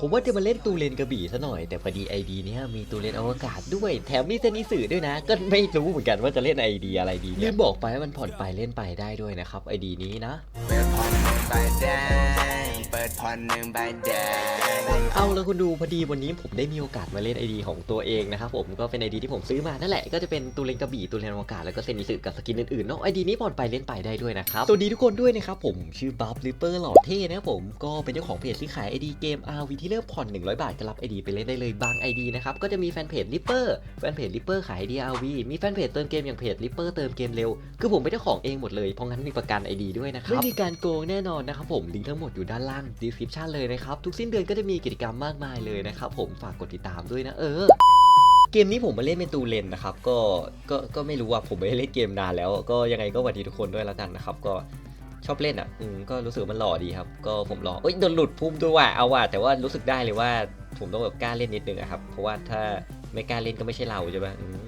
ผมว่าจะมาเล่นตูเลนกระบี่ซะหน่อยแต่พอดีไอดีเนี้ยมีตูเลนอวกาศด้วย แถมมีเซนิสือด้วยนะ ก็ไม่รู้เหมือนกันว่าจะเล่นไอดีอะไรดีลืมบอกไปว่ามันผ่อนไปเล่นไปได้ด้วยนะครับไอดีนี้นะเปิดผ่อนหนึ่งใบแดง เปิดผ่อนหนึ่งใบแดงเอาแล้วคุณดูพอดีวันนี้ผมได้มีโอกาสมาเล่นไอดีของตัวเองนะครับผมก็เป็นไอดีที่ผมซื้อมานั่นแหละก็จะเป็นตูเลนกระบี่ตูเลนอวกาศแล้วก็เซนิสึกับสกินอื่นๆเนาะไอดีนี้ผ่อนไปเล่นไปได้ด้วยนะครับสวัสดีทุกคนด้วยนะครับผมชื่อบัฟลิปเปอร์หล่อเท่นะครับผมก็เป็นเจ้าของเพจที่ขายไอดีเกม RV ที่เริ่มผ่อน 100 บาทก็รับไอดีไปเล่นได้เลยบางไอดีนะครับก็จะมีแฟนเพจลิปเปอร์แฟนเพจลิปเปอร์ขายไอดี RV มีแฟนเพจเติมเกมอย่างเพจลิปเปอร์เติมเกมเร็วคือผมเป็นเจ้าของเองหมดเลยเพราะงั้นมีประกันไอดีด้วยนะครับไม่มีการโกงแน่นอนนะครับผมลิงก์ทั้งหมดอยู่ด้านล่าง description เลยนะครับ ทุกสิ้นเดือนก็จะมีกิจกรรมมากมายเลยนะครับ ผมฝากกดติดตามด้วยนะเออเกมนี้ผมมาเล่นเป็นตูเลนนะครับก็ก็ก็ไม่รู้ว่าผมไม่ได้เล่นเกมนานแล้ว ก็ยังไงก็สวัสดีทุกคนด้วยแล้วกันนะครับ ก็ชอบเล่นอะอืมก็รู้สึกมันหล่อดีครับ ก็ผมรอเอ้ยโดนหลุดพุ่มด้วยว่ะเอาว่ะแต่ว่ารู้สึกได้เลยว่าผมต้องแบบกล้าเล่นนิดนึงอะครับ เพราะว่าถ้าไม่กล้าเล่นก็ไม่ใช่เราใช่ปะอืม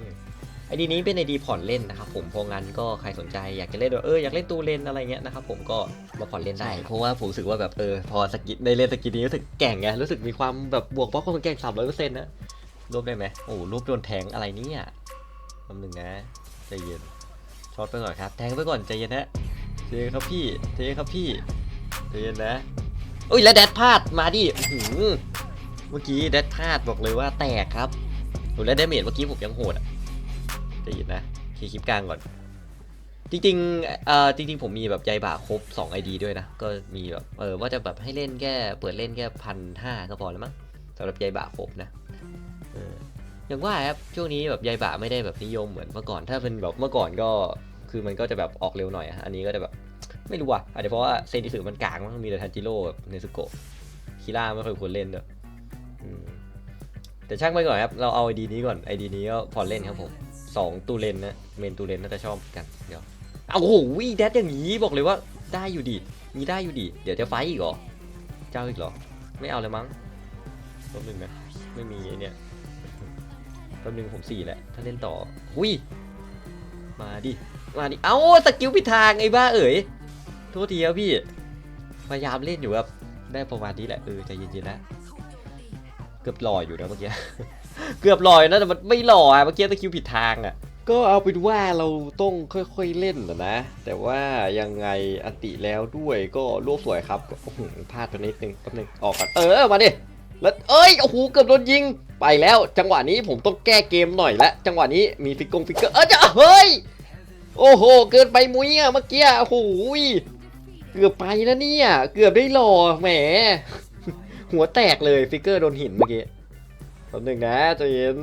ไอดีนี้เป็นไอดีผ่อนเล่นนะครับผมเพราะงั้นก็ใครสนใจอยากจะเล่นแบบเอออยากเล่นตูเลนอะไรเงี้ยนะครับผมก็มาผ่อนเล่นได้ เพราะว่าผมรู้สึกว่าแบบเออพอสกินได้เล่นสกินนี้รู้สึกแกร่งไงรู้สึกมีความแบบบวกบล็อกความแกร่งสามร้อยเปอร์เซ็นต์นะรวบได้ไหมโอ้รูปโดนแทงอะไรเนี่ยคำหนึ่งนะใจเย็นช็อตไปก่อนครับแทงไปก่อนใจเย็นนะใจเย็นครับพี่ใจเย็นครับพี่ใจเย็นนะอุ้ยแล้วแดดพลาดมาดิอื้อหือเมื่อกี้แดดพลาดบอกเลยว่าแตกครับโอ้แล้วดาเมจเมื่อกี้ผมยังโหดอะใจเย็นนะคีคลิปกลางก่อน จริงๆเอ่อจริง ๆ ผมมีแบบใจบ่าครบ2 ID ด้วยนะ ก็มีแบบเออว่าจะแบบให้เล่นแค่เปิดเล่นแค่พันห้าก็พอแล้วมั้งสำหรับใจบ่าครบนะเอออย่างว่าครับช่วงนี้แบบยายบะไม่ได้แบบนิยมเหมือนเมื่อก่อน ถ้าเป็นแบบเมื่อก่อนก็คือมันก็จะแบบออกเร็วหน่อยอันนี้ก็จะแบบไม่รู้ว่ะอาจจะเพราะว่าเซนิสึมันกลางมั้งมีแต่ทันจิโร่กับเนซุโกะคิร่าไม่ค่อยควรเล่นด้อืมแต่ช่างไปก่อนครับ เราเอาไอดีนี้ก่อนไอดีนี้ก็พอเล่นครับผม สองตูเลนนะเมนตูเลนน่าจะชอบกันเดี๋ยวเอาโอ้โหวิแดดอย่างนี้บอกเลยว่าได้อยู่ดีมีได้อยู่ดี เดี๋ยวจะไฟอีกเหรอเจ้าอีกเหรอ ไม่เอาเลยมั้งรอบหนึ่งนะไม่มีไอ้เนี่ยแป๊บนึงผมสี่แหละถ้าเล่นต่อหุยมาดิมาดิเอ้าสกิลผิดทางไอ้บ้าเอ๋ยโทษทีครับพี่พยายามเล่นอยู่ครับได้ประมาณนี้แหละเออใจเย็นๆนะ เกือบล่ออยู่นะเมื่อกี้ เกือบลอยนะแต่มันไม่ลออะเมื่อกี้สกิลผิดทางอะ ก็เอาเป็นว่าเราต้องค่อยๆเล่นนะนะ แต่ว่ายังไงอันติแล้วด้วยก็รวบสวยครับโอ้โหพลาดไปนิดนึงแป๊บนึงออกก่อนเออมาดิแล้วเอ้ยโอ้โหเกือบโดนยิงไปแล้ว จังหวะนี้ผมต้องแก้เกมหน่อยละจังหวะนี้มีฟิกกงฟิกเกอร์เออจะเฮ้ยโอ้โห เกินไปมุ้ยอะเมื่อกี้โอ้โหเกือบไปแล้วเนี่ย เกือบได้หล่อแหม หัวแตกเลยฟิกเกอร์โดนหินเมื่อกี้แป๊บนึงนะใจเย็น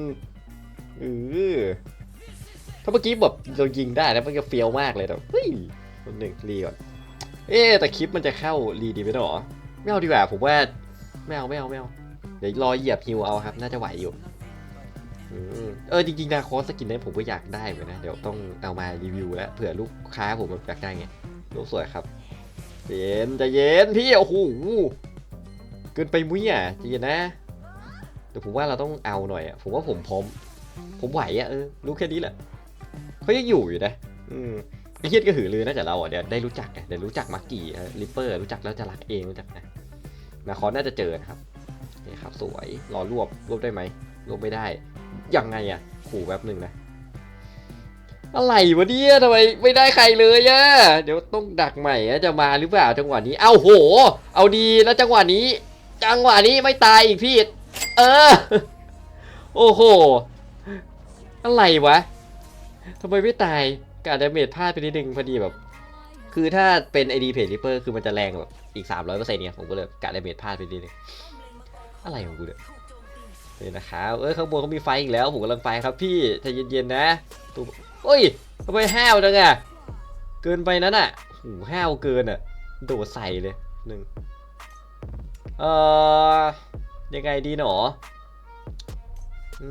เออถ้าเมื่อกี้แบบเรายิงได้แล้วมันจะเฟี้ยวมากเลยแต่เฮ้ยแป๊บนึงรีก่อน เอ๊แต่คลิปมันจะเข้ารีดีไหมหรอไม่เอาดีกว่าผมว่าไม่เอาไม่เอาไม่เอาเดี๋ยวรอเหยียบฮิวเอาครับ น่าจะไหวอยู่อืมเออจริงๆนะคอสสกินนี้ผมก็อยากได้เหมือนนะเดี๋ยวต้องเอามารีวิวแล้วเผื่อลูกค้าผมอยากได้ไงลูกสวยครับเย็นใจเย็นพี่โอ้โห กินไปมุ้ยอะใจเย็นนะแต่ผมว่าเราต้องเอาหน่อยอะผมว่าผมพร้อม ผมไหวอะเออรู้แค่นี้แหละเขายังอยู่อยู่นะ อืมไอ้เฮียก็หือลือน่าจะเราอะเดี๋ยวได้รู้จักไงเดี๋ยวรู้จักมักกี้ลิปเปอร์รู้จักแล้วจะรักเองรู้จักนะนาคอนน่าจะเจอนะครับนี่ครับ สวยรอรวบรวบได้ไหมรวบไม่ได้ยังไงอะขู่แป๊บหนึ่งนะอะไรวะเนี่ยทำไมไม่ได้ใครเลยอะเดี๋ยวต้องดักใหม่อะจะมาหรือเปล่าจังหวะนี้ เอ้าโห เอาดีแล้วจังหวะนี้ จังหวะนี้ไม่ตายอีกพี่ เออ โอ้โห อะไรวะทำไมไม่ตายการดาเมจพลาดไปนิดนึงพอดีแบบ คือถ้าเป็น ID เพจริปเปอร์คือมันจะแรงแบบอีก300%เนี่ยผมก็เลยการดาเมจพลาดไปนิดนึงอะไรของกูเนี่ยนี่นะครับเอ้ยข้างบนเขามีไฟอีกแล้วผมกำลังไปครับพี่ใจเย็นๆนะตัวโอ้ยทำไมห้าวจังอะเกินไปนั้นอะหูห้าวเกินอะโดดใส่เลยหนึ่ง เอ่อยังไงดีหนออื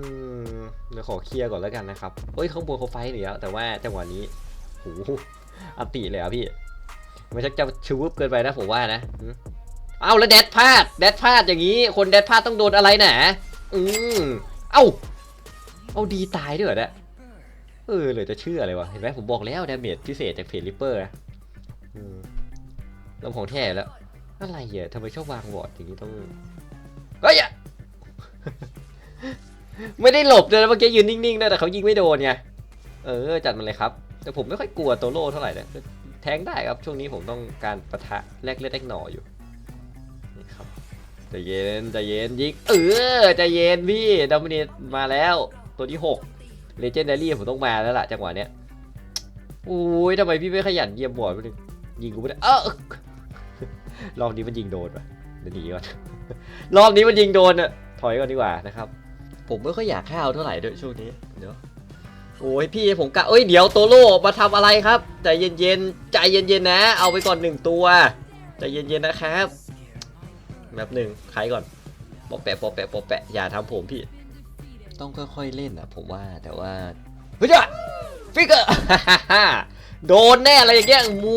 มเดี๋ยวขอเคลียร์ก่อนแล้วกันนะครับเอ้ยข้างบนเขาไฟหนีแล้วแต่ว่าจังหวะนี้หูอัติเลยอะพี่ไม่ใช่จะชูบเกินไปนะผมว่านะเอาแล้วแดดพลาดแดดพลาดอย่างนี้ คนแดดพลาดต้องโดนอะไรหนาอืมเอ้าเอาดีตายด้วยเหรอเนี่ยเออเลยจะเชื่อเลยวะเห็นไหมผมบอกแล้วดาเมจพิเศษจากเพจริปเปอร์นะอืมลำของแท้แล้ว อะไรเหรอทำไมชอบวางบอร์ดอย่างนี้ต้องเฮ้ยไม่ได้หลบเลยนะเมื่อกี้ยืนนิ่งๆนะแต่เขายิงไม่โดนไงเออจัดมันเลยครับ แต่ผมไม่ค่อยกลัวโตโร่เท่าไหร่นะแทงได้ครับช่วงนี้ผมต้องการปะทะแลกเลือดแลกหน่ออยู่นี่ครับใจเย็นใจเย็นยิงเออใจเย็นพี่ดอมิเนตมาแล้วตัวที่หกเลเจนดารี่ผมต้องมาแล้วล่ะจังหวะเนี้ยอุ้ยทำไมพี่ไม่ขยันเยี่ยมบอร์ดไปหนึ่งยิงกูไม่ได้เออ รอบนี้มันยิงโดนวะเดี๋ยวหนีก่อน รอบนี้มันยิงโดนอะถอยก่อนดีกว่านะครับ ผมไม่ค่อยอยากข้าวเท่าไหร่ด้วยช่วงนี้ เดี๋ยว โอ้ยพี่ผมกะเอ้ยเดี๋ยวโตโร่มาทำอะไรครับใจเย็นๆใจเย็นๆนะ เอาไปก่อนหนึ่งตัวใจเย็นๆนะครับ แบบหนึ่งใครก่อนปอแปะปอแปะปอแปะอย่าทำผมพี่ ต้องค่อยๆเล่นนะผมว่าแต่ว่าเฮ้ยจ้ะฟิกเกอร์ โดนแน่อะไรอย่างเงี้ยมู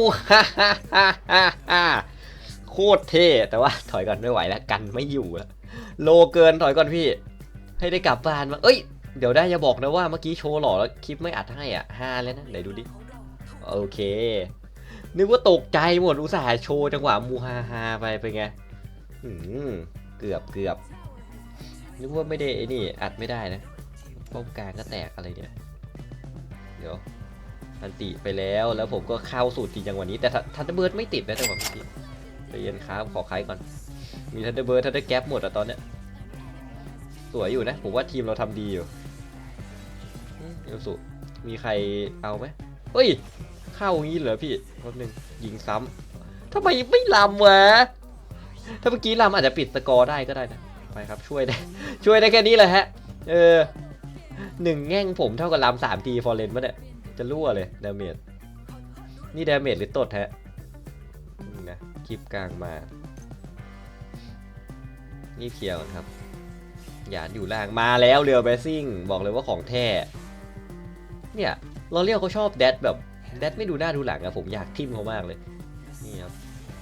โคตรเท่แต่ว่าถอยก่อนไม่ไหวแล้วกันไม่อยู่แล้วโลเกินถอยก่อนพี่ ให้ได้กลับบ้านมาเอ้ยเดี๋ยวได้อย่าบอกนะว่าเมื่อกี้โชว์หล่อแล้วคลิปไม่อัดให้อะห้าแล้วนะไหนดูดิโอเค นึกว่าตกใจหมดอุตส่าห์โชว์จังหวะมูฮาฮาไปเป็นไงอืมเกือบเกือบนึกว่าไม่ได้ไอ้นี่อัดไม่ได้นะป้อมกลางก็แตกอะไรเนี่ยเดี๋ยว อันติไปแล้วแล้วผมก็เข้าสูตรจริงจังวันนี้แต่ทันเดอร์เบิร์ดไม่ติดนะจังหวะเมื่อกี้ใจเย็นครับขอคลายก่อน มีทันเดอร์เบิร์ดทันเดอร์แก๊ปหมดอะตอนเนี้ยสวยอยู่นะ ผมว่าทีมเราทำดีอยู่เอลสุมีใครเอาไหมเฮ้ย เข้างี้เหรอพี่แป๊บนึงยิงซ้ำทำไมไม่ลำวะถ้าเมื่อกี้ลำอาจจะปิดสกอร์ได้ก็ได้นะไปครับช่วยได้ช่วยได้แค่นี้แหละฮะ เออหนึ่งแง่งผมเท่ากับลำสามทีฟอร์เรนปะเนี่ย จะรั่วเลยดาเมจนี่ดาเมจหรือตดฮะนี่นะคลิปกลางมา นี่เคลียร์ก่อนครับหยานอยู่ล่างมาแล้วเรือเบสซิ่งบอกเลยว่าของแท้เนี่ยเราเรียกเขาชอบแดดแบบแดดไม่ดูหน้าดูหลังอะผมอยากทิมเขามากเลยนี่ครับ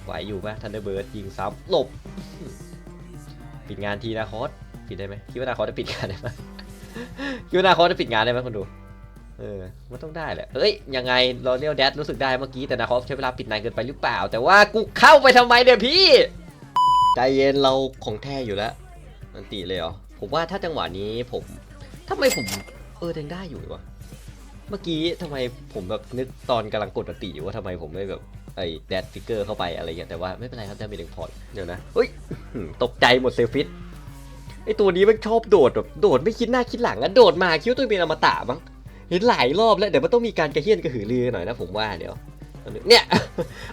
ไหวอยู่ปะทันเดอร์เบิร์ดยิงซ้ำหลบ ปิดงานทีนาคอสปิดได้ไหมคิดว่านาคอสจะปิดงานได้ไหมคิดว่านาคอสจะปิดงานได้ไหมคนดู เออมันต้องได้แหละ เอ้ย ยังไงเรเรียกแดดรู้สึกได้เมื่อกี้ แต่นาคอสใช้เวลาปิดนานเกินไปหรือเปล่า แต่ว่ากูเข้าไปทำไมเนี่ยพี่ ใจเย็นเราของแท้อยู่แล้วอันติเลยเหรอ ผมว่าถ้าจังหวะนี้ผมทำไมผม เออยังได้อยู่วะ เมื่อกี้ทำไมผมแบบนึกตอนกำลังกดอติอยู่ว่าทำไมผมไม่แบบไอ้แดดฟิกเกอร์เข้าไปอะไรอย่างเงี้ยแต่ว่าไม่เป็นไรครับได้มีหนึ่งพอร์ตเดี๋ยวนะเฮ้ยตกใจหมดเซฟิตไอตัวนี้มันชอบโดดแบบโดดไม่คิดหน้าคิดหลังอะโดดมาคิดว่าตัวเป็นอมตะมั้ง เห็นหลายรอบแล้วเดี๋ยวมันต้องมีการกระเฮี้ยนกระหือรือหน่อยนะผมว่าเดี๋ยวเนี่ย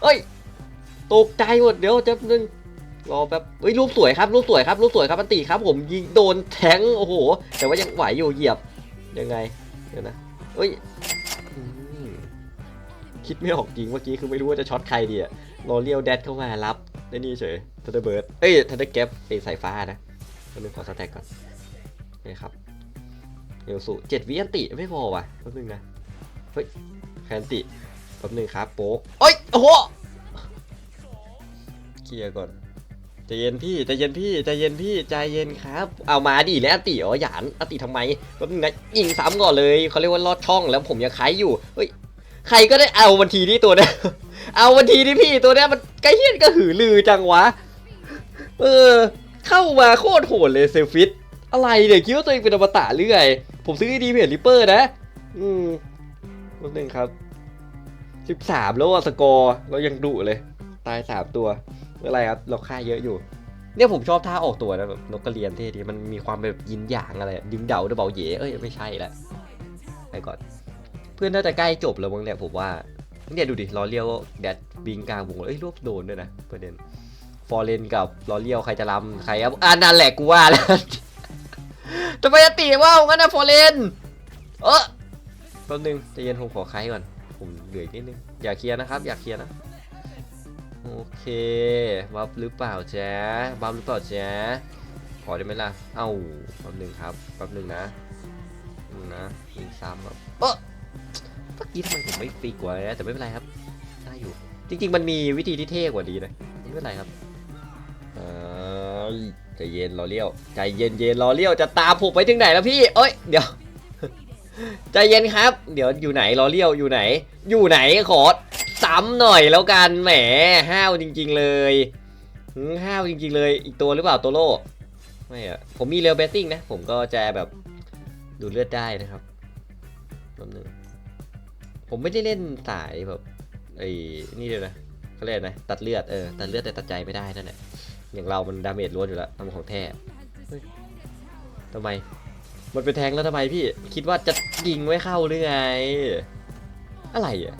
เอ้ยตกใจหมดเดี๋ยวจะนึงรอแป๊บเฮ้ยรูปสวยครับรูปสวยครับรูปสวยครับอันตีครับ ผมยิงโดนแทงโอ้โห แต่ว่ายังไหวอยู่เหยียบยังไงเดี๋ยวนะเอ้ยคิดไม่ออกจริงเมื่อกี้คือไม่รู้ว่าจะช็อตใครดีอะรอเลี้ยวแดดเข้ามารับได้นี่เฉยทันเดอร์เบิร์ดเอ้ยทันเดอร์แก๊ปไอสายฟ้านะแป๊บนึงขอสแต็กก่อนนี่ครับ เอลสุเจ็ดวิอันติไม่พอว่ะแป๊บนึงนะ เฮ้ยแคนติแป๊บนึงครับโป๊กเอ้ยโอ้โหเคลียร์ก่อนใจเย็นพี่ใจเย็นพี่ใจเย็นพี่ใจเย็นครับ เอามาดิแล้วอติอ๋อหยานอติทำไมแป๊บนึงนะยิงซ้ำก่อนเลยเขาเรียกว่าลอดช่องแล้วผมยังไขอยู่เฮ้ยใครก็ได้เอาวันทีนี้ตัวเนี้ยเอาวันทีนี้พี่ตัวเนี้ยมันใกล้เฮี้ยนก็หือลือจังวะ เออ เข้ามาโคตรโหดเลยเซลฟิตอะไรเนี่ยคิดว่าตัวเองเป็นอมตะหรือไง ผมซื้อดีเพจริปเปอร์นะ อืมนิดนึงครับสิบสามแล้วอสกอร์เรายังดุเลย ตายสามตัวไม่เป็นไรครับ เราค่าเยอะอยู่ เนี่ยผมชอบท่าออกตัวนะแบบนกกระเรียนเท่ดีมันมีความแบบยินหยางอะไร ดึงเดาเดาเบาเย่เอ้ยไม่ใช่ละไปก่อน เพื่อนน่าจะใกล้จบแล้วมั้งเนี่ยผมว่าเนี่ยดูดิล้อเลี้ยวแดดบิงกลางวงเลยเอ้ยรวบโดนด้วยนะประเด็นฟอร์เรนกับล้อเลี้ยวใครจะลำใครครับอ่านั่นแหละกูว่าแล้ว ทำไมจะตีว่างั้นนะฟอเรนเออแป๊บนึงใจเย็นผมขอใครก่อน ผมเหนื่อยนิดนึง อย่าเคลียร์นะครับ อย่าเคลียร์นะ โอเค บัฟหรือเปล่าแจ๊บัฟหรือเปล่าแจ๊ะขอได้ไหมล่ะ เอ้าแป๊บนึงครับ แป๊บนึงนะนะยิงซ้ำแบบเออเมื่อกี้ทำไมผมไม่ฟิกว่านะแต่ไม่เป็นไรครับ ได้อยู่ จริง ๆ มันมีวิธีที่เท่กว่านี้นะ ไม่เป็นไรครับ ยใจเย็นรอเลี้ยวใจเย็นเย็นรอเลี้ยวจะตามผมไปถึงไหนแล้วพี่เอ้ยเดี๋ยวใจเย็นครับ เดี๋ยวอยู่ไหนรอเลี้ยวอยู่ไหน อยู่ไหนขอซ้ำหน่อยแล้วกันแหมห้าวจริง ๆเลยห้าวจริง ๆ เลยอีกตัวหรือเปล่าตัวโลไม่อะผมมีเรลเบตติ้งนะ ผมก็จะแบบดูเลือดได้นะครับแป๊บนึงผมไม่ได้เล่นสายแบบไอ้นี่เลยนะเขาเรียกนะตัดเลือดเออตัดเลือดแต่ตัดใจไม่ได้นั่นแหละ อย่างเรามันดาเมจล้วนอยู่แล้วทำของแท้เฮ้ยทำไม มันเป็นแทงแล้วทำไมพี่ คิดว่าจะยิงไม่เข้าหรือไง อะไรอะ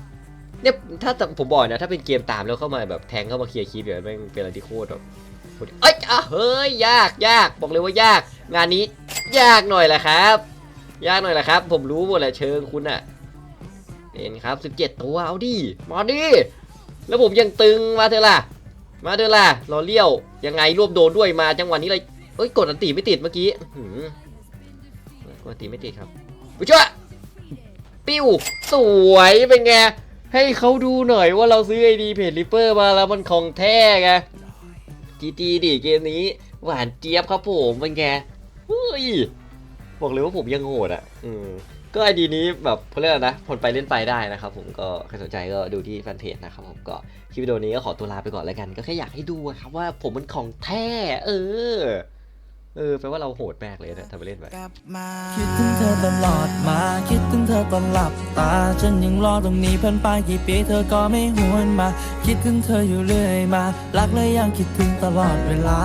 เนี่ยถ้าผมบอกนะถ้าเป็นเกมตามแล้วเข้ามาแบบแทงเข้ามาเคลียร์คีบอย่างนั้นแม่งเป็นอะไรที่โคตรแบบเอ้ยอะเฮ้ยยากยากบอกเลยว่ายาก งานนี้ยากหน่อยแหละครับ ยากหน่อยแหละครับ ผมรู้หมดแหละเชิงคุณอะเห็นครับ 17 ตัวเอาดิมาดิแล้วผมยังตึงมาเถอะล่ะ มาเถอล่ะรอเลี้ยว ยังไงรวบโดนด้วยมาจังหวะนี้เลยเอ้ยกดอันตีไม่ติดเมื่อกี้กดอันตีไม่ติดครับไปช่วยปิ้ว สวยเป็นไง ให้เขาดูหน่อยว่าเราซื้อไอดีเพจริปเปอร์มาแล้วมันของแท้ไงจีจีดิเกมนี้ หวานเจี๊ยบครับผมเป็นไงเฮ้ยบอกเลยว่าผมยังโหดอะ อืม ก็ไอดีนี้แบบเขาเรียกอะไรนะผลไปเล่นไปได้นะครับผมก็ใครสนใจก็ดูที่แฟนเพจนะครับผมก็คลิปวิดีโอนี้ก็ขอตัวลาไปก่อนแล้วกัน ก็แค่อยากให้ดูอะครับว่าผมมันของแท้ เออ เออแปลว่าเราโหดมากเลยนะทำไปเล่นไปกลับมาคิดถึงเธอตลอดมา คิดถึงเธอตอนหลับตา ฉันยังรอตรงนี้เพิ่นไปกี่ปีเธอก็ไม่หวนมา คิดถึงเธออยู่เรื่อยมา รักและยังคิดถึงตลอดเวลา